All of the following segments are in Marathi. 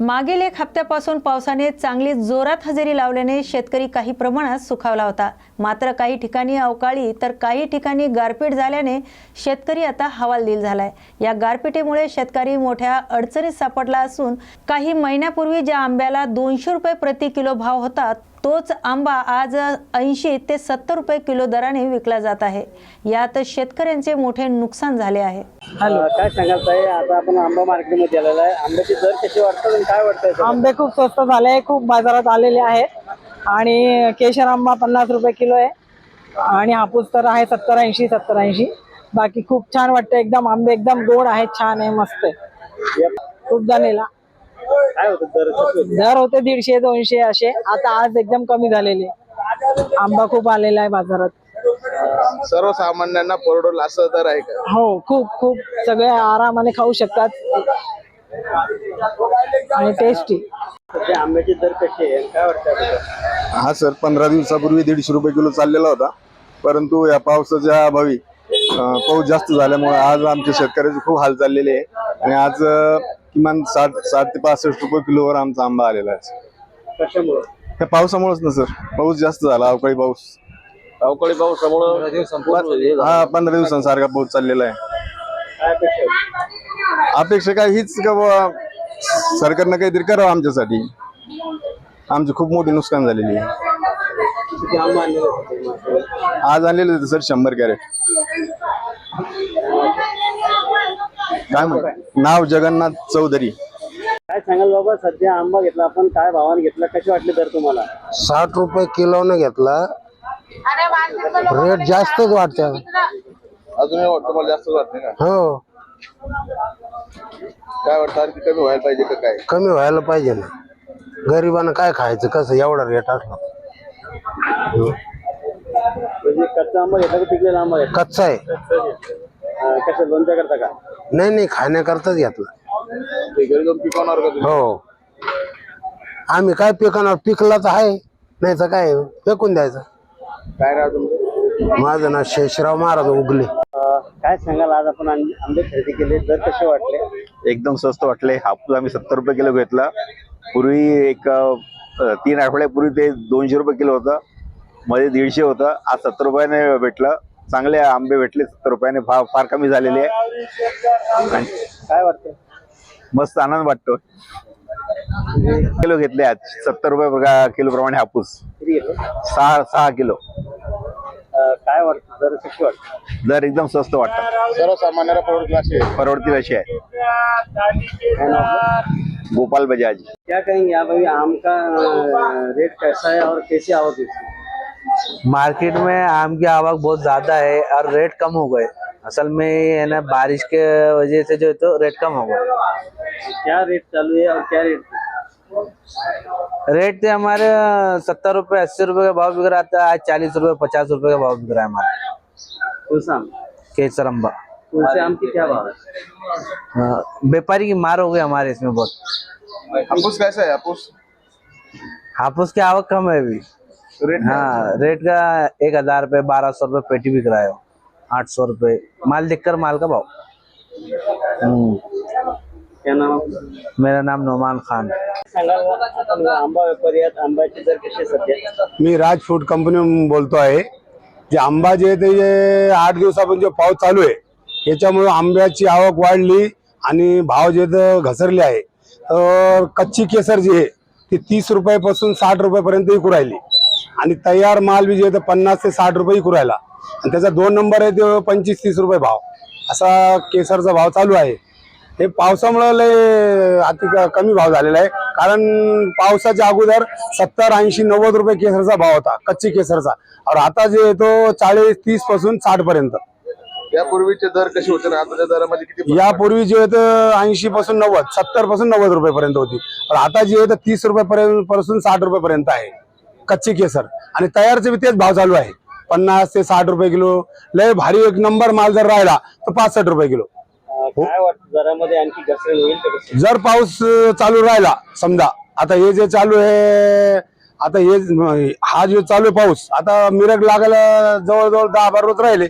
मागील एक हप्त्यापासून पावसाने चांगली जोरात हजेरी लावल्याने शेतकरी काही प्रमाणात सुखावला होता. मात्र काही ठिकाणी अवकाळी तर काही ठिकाणी गारपीट झाल्याने शेतकरी आता हवालदिल झालाय. या गारपिटीमुळे शेतकरी मोठ्या अडचणीत सापडला असून काही महिन्यापूर्वी ज्या आंब्याला दोनशे रुपये प्रति किलो भाव होता तोच आंबा आज ऐंशी ते सत्तर रुपये किलो दराने विकला जात आहे. यात शेतकऱ्यांचे मोठे नुकसान झाले आहे. हॅलो. काय सांगाल ताई? आता आपण आंबा मार्केटमध्ये आलेला आहे. आंब्याचे दर कसे वाटतात आणि काय वाटतंय आंबे खूप स्वस्त झाले खूप बाजारात आलेले आहेत. आणि केशर आंबा पन्नास रुपये किलो आहे. आणि हापूस तर आहे सत्तर ऐंशी सत्तर ऐंशी. बाकी खूप छान वाटतं. एकदम आंबे एकदम गोड आहेत. छान आहे. मस्त आहे. खूप झालेला काय होतं? दर कसे होते? दर होते दीडशे दोनशे असे. आता आज एकदम कमी झालेले. आंबा खूप आलेला आहे बाजारात. सर्वसामान्यांना परवडेल असं दर आहे का? हो खूप खूप. सगळे आरामाने खाऊ शकतात. आणि टेस्टी सध्या आंब्याचे दर कसे आहे काय वाटतं आपल्याला? हा सर पंधरा दिवसापूर्वी दीडशे रुपये किलो चाललेला होता. परंतु या पावसाच्या अभावी अं, पाऊस जास्त झाल्यामुळे आज आमच्या शेतकऱ्याचे खूप हाल चाललेले आहे. आणि आज अं, किमान साठ साठ ते पासष्ट रुपये किलोवर आमचा आंबा आलेला आहे. कशामुळं? त्या पावसामुळेच ना सर. पाऊस जास्त झाला अवकाळी पाऊस. अवकाळी पावसामुळं? हा पंधरा दिवसांसारखा पाऊस चाललेला आहे. काय अपेक्षा काय हीच का बुवा सरकारनं काहीतरी करावं आमच्यासाठी. आमची खूप मोठी नुकसान झालेली आहे. किती आंबा आणलेला होता? आज आणलेले होते सर शंभर कॅरेट. काय म्हण नाव जगन्नाथ चौधरी. काय सांगाल बाबा सध्या आंबा घेतला आपण काय भावाने घेतला कसे वाटले दर तुम्हाला? साठ रुपये किलोनं घेतला. रेट जास्तच वाटतं अजूनही वाटतं मला जास्त वाटते का हो. काय वाटतं आणखी कमी व्हायला पाहिजे का काय? कमी व्हायला पाहिजे ना. गरिबांना काय खायचं कसं एवढा रेट असला. म्हणजे कच्चा आंबा घेतला का पिकलेला आंबा घेतला? कच्चा आहे. अं, लोणच्या करता का? नाही नाही खाण्याकरताच घेतला. ते घरी जाऊन पिकवणार का तुम्ही? हो. आम्ही काय पिकणार पिकला तर आहे. नाही तर काय फेकून द्यायचं. काय राव तुमचं? माझं नाव शेषराव महाराज उगले. अं, काय सांगाल? आज आपण आं- आंबे खरेदी केले. दर कसे वाटले? एकदम स्वस्त वाटले. हापूस आम्ही सत्तर रुपये किलो घेतला. पूर्वी एक अ, तीन आठवड्यापूर्वी ते दोनशे रुपये किलो होतं. मध्ये दीडशे होतं. आज सत्तर रुपयाने भेटलं. चांगले आंबे भेटले सत्तर रुपयाने फार फार कमी झालेले आहे. आणि काय वाटतं मस्त आनंद वाटतो. किलो घेतले आज सत्तर रुपये किलो प्रमाणे हापूस. सहा सहा किलो. काय वाटतं? दर कसे वाटतं? दर एकदम स्वस्त वाटतं सर्वसामान्याला परवडतील असे परवडतील अशी आहे? गोपाल बजाज. क्या कहेंगे आप अभी आम का अं, रेट कैसा है और कैसी आवक है इसकी? मार्केट में आम की आवक बहुत ज़्यादा है और रेट कम हो गए। असल में है ना बारिश के वजह से जो है तो रेट कम हो गए। क्या रेट चालू है और क्या रेट? रेट थे हमारे सत्तर रुपए अस्सी रुपए का भाव बिक रहा था आज चालीस रुपए पचास रुपए का भाव बिक रहा है हमारा। केसर अम्बा आम की क्या भाव है? हाँ, व्यापारी की मार हो गई हमारे इसमें बहुत। हापुस कैसा है हापूस? हापुस की आवक कम है अभी। रेट हाँ रेट का एक हजार रुपये बारह सौ रुपये पेटी बिक रहा है आठ सौ रुपये. माल देखकर माल का भाव? क्या नाम? मेरा नाम नोमान खान. आंबा व्यापारी आहेत आंब्याचे दर कसे सध्या? मी राज फूड कंपनी बोलतो आहे. जे आंबा जे आहे ते जे आठ दिवसापासून जो पाऊस चालू आहे त्याच्यामुळे आंब्याची आवक वाढली आणि भाव जे तर घसरले आहे. तर कच्ची केसर जी आहे ती तीस रुपयापासून साठ रुपयापर्यंत विकू राहिली. आणि तयार माल बी जे आहे ते पन्नास ते साठ रुपये विकू राहिला. आणि त्याचा दोन नंबर आहे तो पंचवीस तीस रुपये भाव. असा केसरचा भाव चालू आहे. हे पावसामुळे लय अति कमी भाव झालेला आहे. कारण पावसाच्या अगोदर सत्तर ऐंशी नव्वद रुपये केसरचा भाव होता. कच्ची केसरचा. और आता जे आहे तो चाळीस तीसपासून साठ पर्यंत. यापूर्वीचे दर कसे होते आताच्या दरामध्ये किती यापूर्वी जे आहे ऐंशी पासून नव्वद सत्तरपासून नव्वद रुपये पर्यंत होती. आता जी आहे तर तीस रुपये पर्यंत पासून साठ रुपये पर्यंत आहे. कच्ची केसर. आणि तयारचे बी तेच भाव चालू आहे. पन्नास ते साठ रुपये किलो. लय भारी एक नंबर माल जर राहिला तर पासष्ट रुपये किलो. आणखी जर पाऊस चालू राहिला समजा आता हे जे चालू आहे आता हे हा जो चालू आहे पाऊस आता मिरग लागायला जवळजवळ दहा बारा रोज राहिले.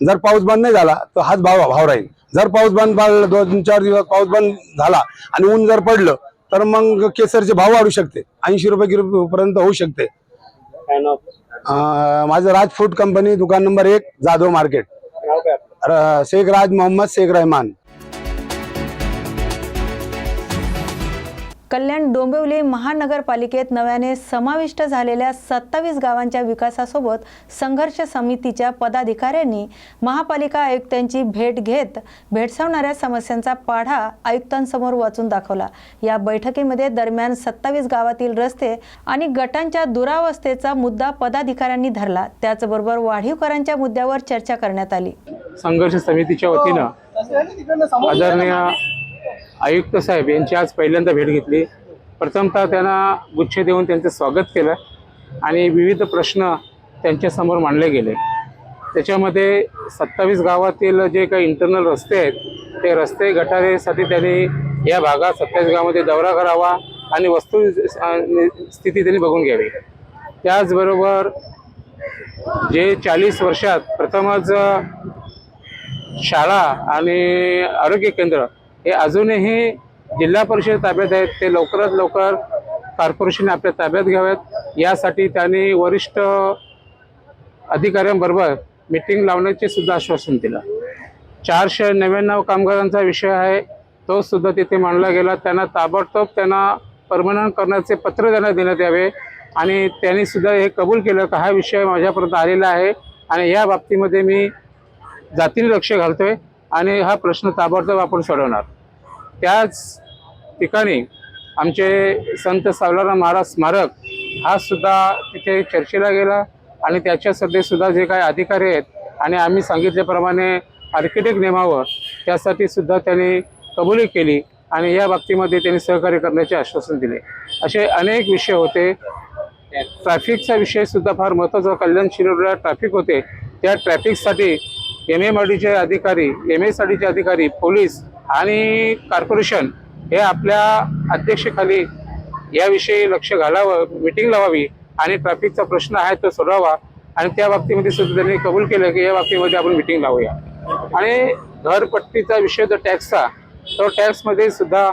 जर पाऊस बंद नाही झाला तर हाच भाव भाव राहील. जर पाऊस बंद पडला दोन चार दिवस पाऊस बंद झाला आणि ऊन जर पडलं तर मग केसरचे भाव वाढू शकते. ऐंशी रुपये किलो पर्यंत होऊ शकते. काय नाव? अं, माझं राज फूड कंपनी दुकान नंबर एक जाधव मार्केट. नाव काय आपलं? र- शेख राज मोहम्मद शेख रहमान. कल्याण डोंबिवली महानगरपालिकेत नव्याने समाविष्ट झालेल्या सत्तावीस गावांच्या विकासासोबत संघर्ष समितीच्या पदाधिकाऱ्यांनी महापालिका आयुक्तांची भेट घेत भेडसावणाऱ्या समस्यांचा पाढा आयुक्तांसमोर वाचून दाखवला. या बैठकीमध्ये दरम्यान सत्तावीस गावातील रस्ते आणि गटांच्या दुरावस्थेचा मुद्दा पदाधिकाऱ्यांनी धरला. त्याचबरोबर वाढीवकरांच्या मुद्द्यावर चर्चा करण्यात आली. संघर्ष समितीच्या वतीनं आदरणीय आयुक्त साहेब यांची आज पहिल्यांदा भेट घेतली. प्रथमतः त्यांना गुच्छ देऊन त्यांचं स्वागत केलं आणि विविध प्रश्न त्यांच्यासमोर मांडले गेले. त्याच्यामध्ये सत्तावीस गावातील जे काही इंटरनल रस्ते आहेत ते रस्ते गटारेसाठी त्यांनी या भागात सत्तावीस गावामध्ये दौरा करावा आणि वस्तू स्थिती त्यांनी बघून घ्यावी. त्याचबरोबर जे चाळीस वर्षात प्रथमच शाळा आणि आरोग्य केंद्र हे अजूनही जिल्हा परिषद ताब्यात आहेत. ते लवकरात लवकर कॉर्पोरेशन आपल्या ताब्यात घ्याव्यात. यासाठी त्यांनी वरिष्ठ अधिकाऱ्यांबरोबर मिटिंग लावण्याचे सुद्धा आश्वासन दिलं. चारशे नव्याण्णव कामगारांचा विषय आहे. तो सुद्धा तिथे मांडला गेला. त्यांना ताबडतोब त्यांना परमनंट करण्याचे पत्र त्यांना देण्यात यावे. आणि त्यांनी सुद्धा हे कबूल केलं का हा विषय माझ्यापर्यंत आलेला आहे. आणि या बाबतीमध्ये मी जातीने लक्ष घालतोय. आणि हा प्रश्न ताबडतोब आपण सोडवणार. त्याच ठिकाणी आमचे संत सावलाराम महाराज स्मारक हा सुद्धा तिथे चर्चेला गेला आणि त्याच्यासाठी सुद्धा जे काही अधिकारी आहेत आणि आम्ही सांगितल्याप्रमाणे आर्किटेक्ट नेमावं त्यासाठी सुद्धा त्यांनी कबुली केली आणि या बाबतीमध्ये त्यांनी सहकार्य करण्याचे आश्वासन दिले. असे अनेक विषय होते. ट्रॅफिकचा विषय सुद्धा फार महत्त्वाचा कल्याण शिरोडला ट्रॅफिक होते. त्या ट्रॅफिकसाठी एम एम आर डीचे अधिकारी एम एस आर डीचे अधिकारी पोलीस आणि कॉर्पोरेशन हे आपल्या अध्यक्षेखाली याविषयी लक्ष घालावं मिटिंग लावावी आणि ट्रॅफिकचा प्रश्न आहे तो सोडवावा. आणि त्या बाबतीमध्ये सुद्धा त्यांनी कबूल केलं की या बाबतीमध्ये आपण मिटिंग लावूया. आणि घरपट्टीचा विषय जो टॅक्सचा तो टॅक्समध्ये सुद्धा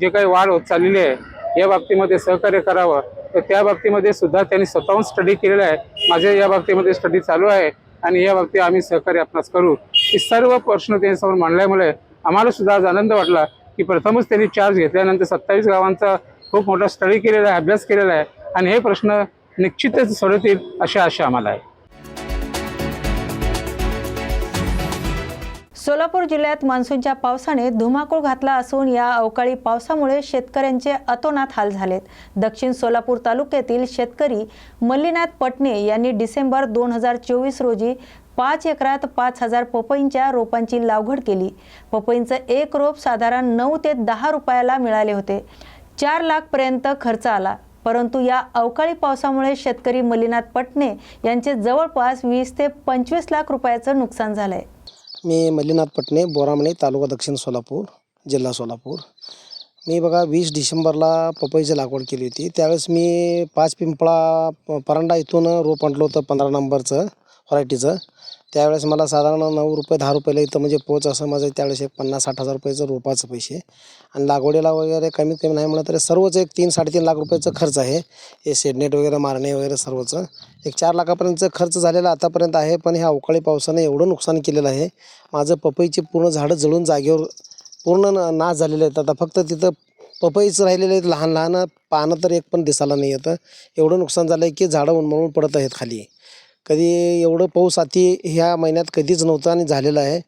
जे काही वाढ होत चाललेली आहे या बाबतीमध्ये सहकार्य करावं. तर त्या बाबतीमध्ये सुद्धा त्यांनी स्वतःहून स्टडी केलेला आहे. माझे या बाबतीमध्ये स्टडी चालू आहे. आणि या बाबतीत आम्ही सहकार्य आपणास करू. ही सर्व प्रश्न त्यांच्यासमोर मांडल्यामुळे आम्हाला सुद्धा आज आनंद वाटला की प्रथमच त्यांनी चार्ज घेतल्यानंतर सत्तावीस गावांचा खूप मोठा स्टडी केलेला आहे अभ्यास केलेला आहे. आणि हे प्रश्न निश्चितच सोडवतील अशी आशा आम्हाला आहे. सोलापूर जिल्ह्यात मान्सूनच्या पावसाने धुमाकूळ घातला असून या अवकाळी पावसामुळे शेतकऱ्यांचे अतोनात हाल झालेत. दक्षिण सोलापूर तालुक्यातील शेतकरी मल्लीनाथ पटणे यांनी डिसेंबर दोन हजार चोवीस रोजी पाच एकरात पाच हजार पपईंच्या रोपांची लागवड केली. पपईंचं एक रोप साधारण नऊ ते दहा रुपयाला मिळाले होते. चार लाखपर्यंत खर्च आला. परंतु या अवकाळी पावसामुळे शेतकरी मल्लीनाथ पटणे यांचे जवळपास वीस ते पंचवीस लाख रुपयाचं नुकसान झालंय. मी मल्लीनाथ पटणे बोरामणे तालुका दक्षिण सोलापूर जिल्हा सोलापूर. मी बघा वीस डिसेंबरला पपईची लागवड केली होती. त्यावेळेस मी पाच पिंपळा प- परांडा इथून रोप आणलं होतं पंधरा नंबरचं व्हरायटीचं. त्यावेळेस मला साधारण नऊ रुपये दहा रुपयाला इथं म्हणजे पोच असं माझं त्यावेळेस एक पन्नास साठ हजार रुपयाचं रोपाचं पैसे. आणि लागवडीला वगैरे कमीत कमी नाही म्हणलं तरी सर्वच एक तीन साडेतीन लाख रुपयाचं खर्च आहे. हे शेडनेट वगैरे मारणे वगैरे सर्वचं. एक चार लाखापर्यंतचं खर्च झालेला आतापर्यंत आहे पण ह्या अवकाळी पावसाने एवढं नुकसान केलेलं आहे. माझं पपईची पूर्ण झाडं जळून जागेवर पूर्ण नाश झालेले आहेत. आता फक्त तिथं पपईच राहिलेले आहेत लहान लहान पानं तर एक पण दिसायला नाही येतं. एवढं नुकसान झालं आहे की झाडं उन्मळून पडत आहेत खाली. कधी एवढं पाऊस अति ह्या महिन्यात कधीच नव्हतं आणि झालेलं आहे.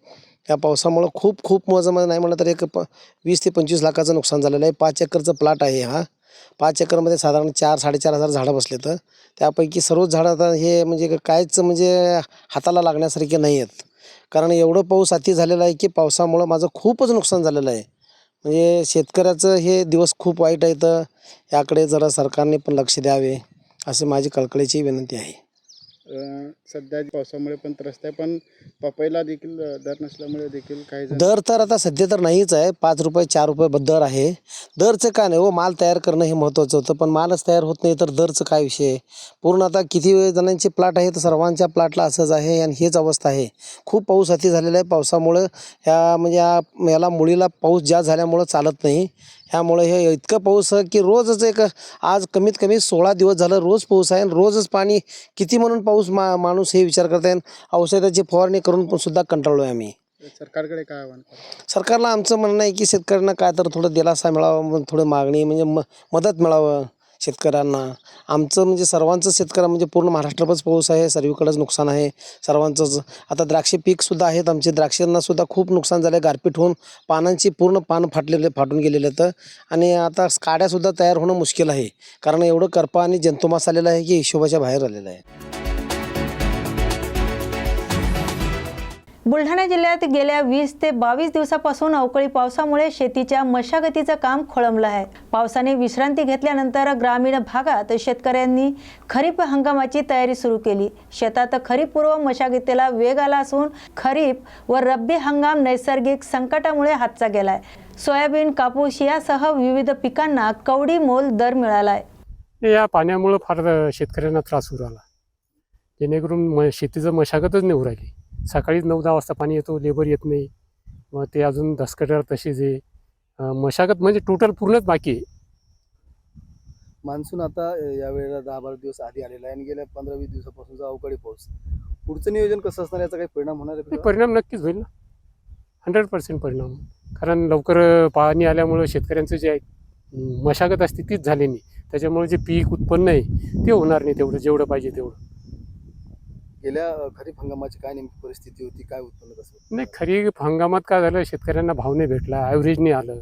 या पावसामुळं खूप खूप माझं मला नाही म्हणलं तर एक प वीस ते पंचवीस लाखाचं नुकसान झालेलं आहे. पाच एकरचं प्लॉट आहे हा. पाच एकरमध्ये साधारण चार साडेचार हजार झाडं बसले तर. त्यापैकी सर्वच झाडं आता हे म्हणजे कायच म्हणजे हाताला लागण्यासारखे नाही आहेत. कारण एवढं पाऊस अति झालेला आहे की पावसामुळं माझं खूपच नुकसान झालेलं आहे. म्हणजे शेतकऱ्याचं हे दिवस खूप वाईट आहे तर याकडे जरा सरकारने पण लक्ष द्यावे असे माझी कळकळीची विनंती आहे. सध्या पावसामुळे पण त्रस्त आहे पण पपईला देखील दर नसल्यामुळे देखील काही जण दर तर आता सध्या तर नाहीच आहे पाच रुपये चार रुपये ब- दर आहे. दरचं काय नाही हो माल तयार करणं हे महत्त्वाचं होतं पण मालच तयार होत नाही तर दरचं काय विषय आहे? पूर्ण आता किती जणांचे प्लॉट आहे तर सर्वांच्या प्लॉटला असंच आहे आणि हेच अवस्था आहे. खूप पाऊस अति झालेला आहे पावसामुळं ह्या म्हणजे या- याला मुळीला पाऊस जास्त झाल्यामुळं चालत नाही. ह्यामुळे हे इतकं पाऊस आहे की रोजच एक आज कमीत कमी सोळा दिवस झालं रोज पाऊस आहे आणि रोजच पाणी किती म्हणून पाऊस मा माणूस हे विचार करत आहे औषधाची फवारणी करून पण सुद्धा कंटाळलो आहे आम्ही. सरकारकडे काय आव्हान करा सरकारला आमचं म्हणणं आहे की शेतकऱ्यांना काय तर थोडं दिलासा मिळावा थोडं मागणी म्हणजे म मदत मिळावं. शेतकऱ्यांना. आमचं म्हणजे सर्वांचं शेतकऱ्या म्हणजे पूर्ण महाराष्ट्रभरच पाऊस आहे सर्वीकडेच नुकसान आहे सर्वांचंच. आता द्राक्षे पीकसुद्धा आहेत आमचे. द्राक्षांनासुद्धा खूप नुकसान झालं आहे गारपीट होऊन पानांची पूर्ण पान फाटलेले फाटून गेलेले आहेत. आणि आता काड्यासुद्धा तयार होणं मुश्किल आहे. कारण एवढं करपा आणि जंतुमास आलेला आहे की हिशोबाच्या बाहेर आलेला आहे. बुलढाणा जिल्ह्यात गेल्या वीस ते बावीस दिवसापासून अवकाळी पावसामुळे शेतीच्या मशागतीचं काम खोळंबलं आहे. पावसाने विश्रांती घेतल्यानंतर ग्रामीण भागात शेतकऱ्यांनी खरीप हंगामाची तयारी सुरू केली. शेतात खरीपपूर्व मशागतीला वेग आला असून खरीप व रब्बी हंगाम नैसर्गिक संकटामुळे हातचा गेलाय. सोयाबीन कापूस यासह विविध पिकांना कवडी मोल दर मिळालाय. या पाण्यामुळं फार शेतकऱ्यांना त्रास होऊ राहिला जेणेकरून म शेतीचं मशागतच नाही सकाळीच नऊ दहा वाजता पाणी येतो लेबर येत नाही. मग ते अजून धसकट्यावर तशीच आहे. मशागत म्हणजे टोटल पूर्णच बाकी आहे. मान्सून आता अ, या वेळेला दहा बारा दिवस आधी आलेला आहे आणि गेल्या पंधरा वीस दिवसापासूनचा अवकाळी पाऊस. पुढचं नियोजन कसं असणार याचा काही परिणाम होणार आहे? परिणाम नक्कीच होईल ना. हंड्रेड पर्सेंट परिणाम. कारण लवकर पाणी आल्यामुळं शेतकऱ्यांचं जे आहे मशागत असते तीच झाली नाही. त्याच्यामुळे जे पीक उत्पन्न आहे ते होणार नाही तेवढं जेवढं पाहिजे तेवढं. गेल्या खरीप हंगामाची काय नेमकी परिस्थिती होती? काय उत्पन्न कसं नाही खरीप हंगामात काय झालं? शेतकऱ्यांना भाव नाही भेटला ॲव्हरेज नाही आलं.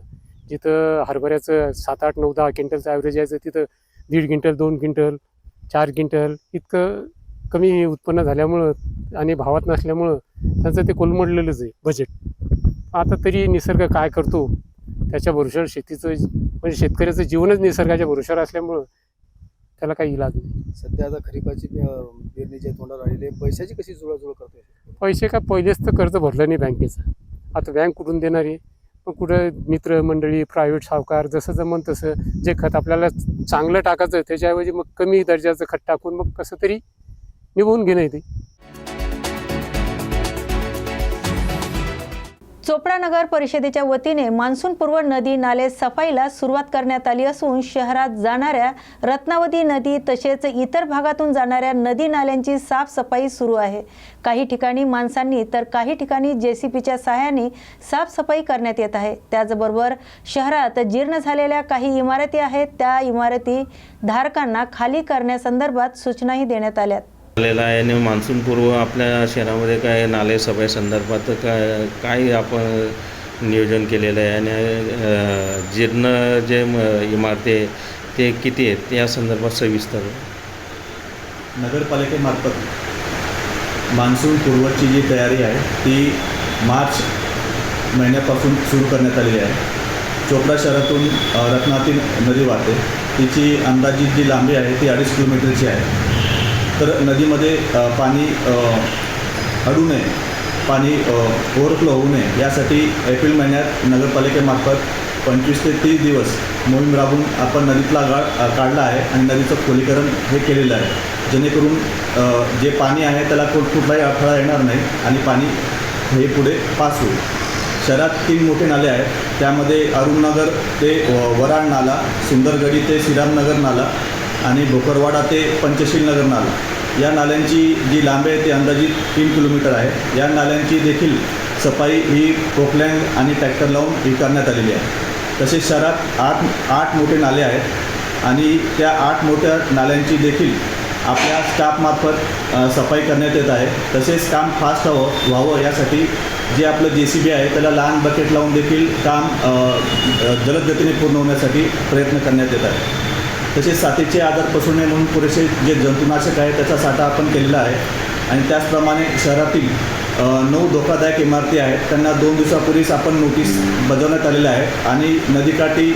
जिथं हरभऱ्याचं सात आठ नऊ दहा क्विंटलचं ॲव्हरेज यायचं तिथं दीड क्विंटल दोन क्विंटल चार क्विंटल इतकं कमी उत्पन्न झाल्यामुळं आणि भावात नसल्यामुळं त्यांचं ते कोलमडलेलंच आहे बजेट आता तरी निसर्ग काय करतो? त्याच्या भरोशावर शेतीचं म्हणजे शेतकऱ्याचं जीवनच निसर्गाच्या भरोशावर असल्यामुळं त्याला काही इलाज नाही. सध्या आता खरीपाची पेरणीच्या तोंडावर आलेली आहे पैशाची कशी जुळाजुळ करतोय? पैसे का पहिलेच तर कर्ज भरलं नाही बँकेचं. आता बँक कुठून देणार आहे? मग कुठं मित्रमंडळी प्रायव्हेट सावकार जसं जमन तसं जे खत आपल्याला चांगलं टाकायचं त्याच्याऐवजी मग कमी दर्जाचं खत टाकून मग कसं तरी निभवून घेणं ते. चोपडा नगर परिषदेच्या वतीने मान्सूनपूर्व नदी नाले सफाईला सुरुवात करण्यात आली असून शहरात जाणाऱ्या रत्नावती नदी तसेच इतर भागातून जाणाऱ्या नदी नाल्यांची साफसफाई सुरू आहे. काही ठिकाणी माणसांनी तर काही ठिकाणी जेसीपीच्या सहाय्याने साफसफाई करण्यात येत आहे. त्याचबरोबर शहरात जीर्ण झालेल्या काही इमारती आहेत. त्या इमारती धारकांना खाली करण्यासंदर्भात सूचनाही देण्यात आल्यात. झालेला आहे आणि मान्सूनपूर्व आपल्या शहरामध्ये काय नाले सभे संदर्भात काय काय आपण नियोजन केलेलं आहे आणि जीर्ण जे म- इमारती आहे ते किती आहेत? या संदर्भात सविस्तर. नगरपालिकेमार्फत मान्सून पूर्वची जी तयारी आहे ती मार्च महिन्यापासून सुरू करण्यात आलेली आहे. चोपडा शहरातून रत्नातील नदी वाहते. तिची अंदाजित जी लांबी आहे ती अडीच किलोमीटरची आहे. तर नदीमध्ये पाणी अडू नये. पाणी ओव्हरफ्लो होऊ नये. यासाठी एप्रिल महिन्यात नगरपालिकेमार्फत पंचवीस ते तीस दिवस मोहीम राबून आपण नदीतला गाळ काढला आहे आणि नदीचं खोलीकरण हे केलेलं आहे. जेणेकरून जे पाणी आहे त्याला कुठ कुठलाही अडथळा येणार नाही आणि पाणी हे पुढे पास होईल. शहरात तीन मोठे नाले आहेत. त्यामध्ये अरुणनगर ते वराड नाला सुंदरगडी ते श्रीरामनगर नाला आणि भोकरवाडा ते पंचशील नगर नाला या नाल्यांची जी लांबी आहे ती अंदाजित तीन किलोमीटर आहे. या नाल्यांची देखील सफाई ही पोकलँड आणि ट्रॅक्टर लावून ही करण्यात आलेली आहे. तसेच शहरात आठ आठ मोठे नाले आहेत आणि त्या आठ मोठ्या नाल्यांची देखील आपल्या स्टाफमार्फत सफाई करण्यात येत आहे. तसेच काम फास्ट हवं व्हावं यासाठी जे आपलं जे सी बी आहे त्याला लहान बकेट लावून देखील काम जलद गतीने पूर्ण होण्यासाठी प्रयत्न करण्यात येत आहे. तसेच साथीचे आजार पसरू नये म्हणून पुरेसे जे जंतुनाशक आहे त्याचा साठा आपण केलेला आहे. आणि त्याचप्रमाणे शहरातील नऊ धोकादायक इमारती आहेत. त्यांना दोन दिवसापूर्वीच आपण नोटीस बजावण्यात आलेल्या आहे. आणि नदीकाठी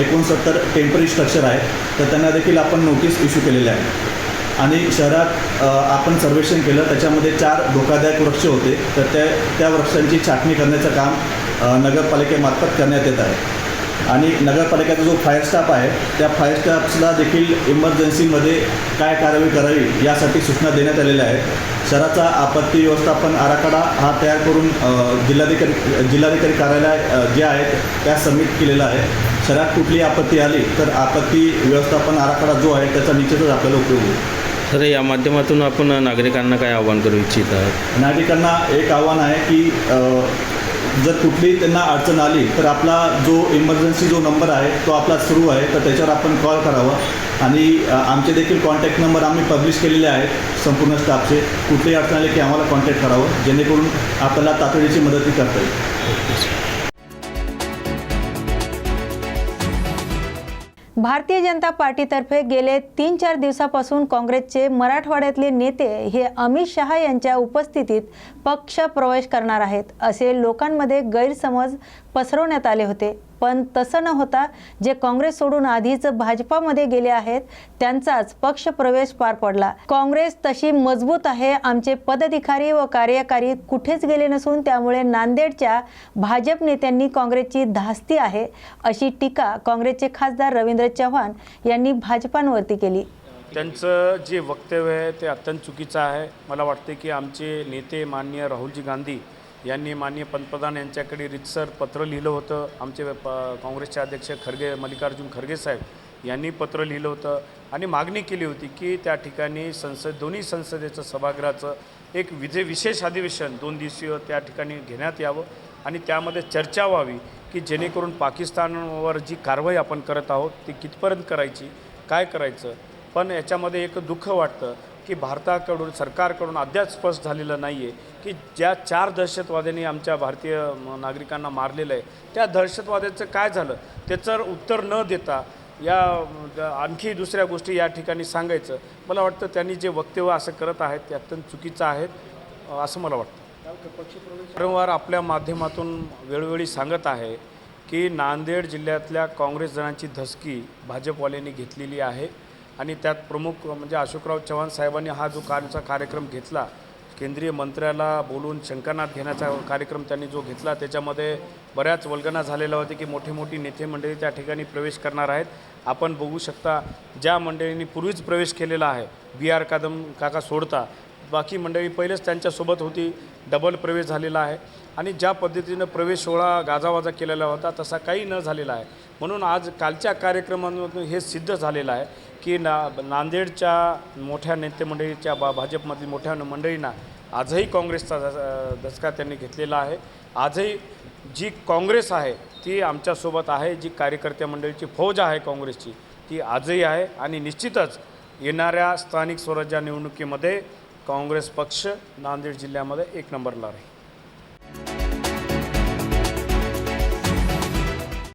एकोणसत्तर टेंपररी स्ट्रक्चर आहे. तर त्यांना देखील आपण नोटीस इश्यू केलेल्या आहे. आणि शहरात आपण सर्वेक्षण केलं त्याच्यामध्ये चार धोकादायक वृक्ष होते. तर त्या त्या वृक्षांची छाटणी करण्याचं काम नगरपालिकेमार्फत करण्यात येत आहे. आणि नगरपालिकेचा जो फायर स्टाफ आहे त्या फायर स्टाफला देखील इमर्जन्सीमध्ये काय कारवाई करावी यासाठी सूचना देण्यात आलेल्या आहेत. शहराचा आपत्ती व्यवस्थापन आराखडा हा तयार करून जिल्हाधिकारी जिल्हाधिकारी कार्यालय जे आहेत त्या सबमिट केलेला आहे. शहरात कुठलीही आपत्ती आली तर आपत्ती व्यवस्थापन आराखडा जो आहे त्याचा निश्चितच आपल्याला उपयोग होईल. तर या माध्यमातून आपण नागरिकांना काय आवाहन करू इच्छित आहात? नागरिकांना एक आव्हान आहे की जर कुठलीही त्यांना अडचण आली तर आपला जो इमर्जन्सी जो नंबर आहे तो आपला सुरू आहे तर त्याच्यावर आपण कॉल करावा. आणि आमचे देखील कॉन्टॅक्ट नंबर आम्ही पब्लिश केलेले आहेत संपूर्ण स्टाफचे कुठलीही अडचण आली की आम्हाला कॉन्टॅक्ट करावं. जेणेकरून आपल्याला तातडीची मदती करता येईल. भारतीय जनता पार्टीतर्फे गेले तीन चार दिवसापासून काँग्रेसचे मराठवाड्यातले नेते हे अमित शहा यांच्या उपस्थितीत पक्ष प्रवेश करणार आहेत असे लोकांमध्ये गैरसमज पसरवण्यात आले होते. पण तसं न होता जे काँग्रेस सोडून आधीच भाजपामध्ये गेले आहेत त्यांचाच पक्ष प्रवेश पार पडला. काँग्रेस तशी मजबूत आहे आमचे पदाधिकारी व कार्यकारी कुठेच गेले नसून त्यामुळे नांदेडच्या भाजप नेत्यांनी काँग्रेसची धास्ती आहे अशी टीका काँग्रेसचे खासदार रवींद्र चव्हाण यांनी भाजपांवरती केली. त्यांचं जे वक्तव्य आहे ते अत्यंत चुकीचं आहे. मला वाटते की आमचे नेते माननीय राहुलजी गांधी यांनी माननीय पंतप्रधान यांच्याकडे रितसर पत्र लिहिलं होतं. आमचे प काँग्रेसचे अध्यक्ष खरगे मल्लिकार्जुन खरगे साहेब यांनी पत्र लिहिलं होतं आणि मागणी केली होती की त्या ठिकाणी संसद दोन्ही संसदेचं सभागृहाचं एक विजे विशेष अधिवेशन दोन दिवसीय त्या ठिकाणी घेण्यात यावं आणि त्यामध्ये चर्चा व्हावी की जेणेकरून पाकिस्तानवर जी कारवाई आपण करत आहोत ती कितपर्यंत करायची काय करायचं. पण याच्यामध्ये एक दुःख वाटतं की भारताकडून सरकारकडून अद्याप स्पष्ट झालेलं नाही आहे की ज्या चार दहशतवाद्यांनी आमच्या भारतीय नागरिकांना मारलेलं आहे त्या दहशतवाद्याचं काय झालं? त्याचं उत्तर न देता या आणखी दुसऱ्या गोष्टी या ठिकाणी सांगायचं. मला वाटतं त्यांनी जे वक्तव्य असं करत आहेत ते अत्यंत चुकीचं आहेत असं मला वाटतं. वारंवार आपल्या माध्यमातून वेळोवेळी सांगत आहे की नांदेड जिल्ह्यातल्या काँग्रेस जणांची धसकी भाजपवाल्यांनी घेतलेली आहे. आणि त्यात प्रमुख म्हणजे अशोकराव चव्हाण साहेबांनी हा जो कालचा कार्यक्रम घेतला केंद्रीय मंत्र्याला बोलून शंकरनाथ घेण्याचा कार्यक्रम त्यांनी जो घेतला त्याच्यामध्ये बऱ्याच वल्गना झालेल्या होती की मोठी मोठी नेते मंडळी त्या ठिकाणी प्रवेश करणार आहेत. आपण बघू शकता ज्या मंडळींनी पूर्वीच प्रवेश केलेला आहे बी आर कादम काका सोडता बाकी मंडळी पहिलेच त्यांच्यासोबत होती डबल प्रवेश झालेला आहे. आणि ज्या पद्धतीनं प्रवेश सोहळा गाजावाजा केलेला होता तसा काही न झालेला आहे. म्हणून आज कालच्या कार्यक्रमांमधून हे सिद्ध झालेलं आहे की ना नांदेडच्या मोठ्या नेतेमंडळीच्या बा भाजपमधील मोठ्या मंडळींना आजही काँग्रेसचा धस- धसका त्यांनी घेतलेला आहे. आजही जी काँग्रेस आहे ती आमच्यासोबत आहे जी कार्यकर्त्या मंडळीची फौज आहे काँग्रेसची ती आजही आहे आणि निश्चितच येणाऱ्या स्थानिक स्वराज्य निवडणुकीमध्ये काँग्रेस पक्ष नांदेड जिल्ह्यामध्ये एक नंबरला राहील.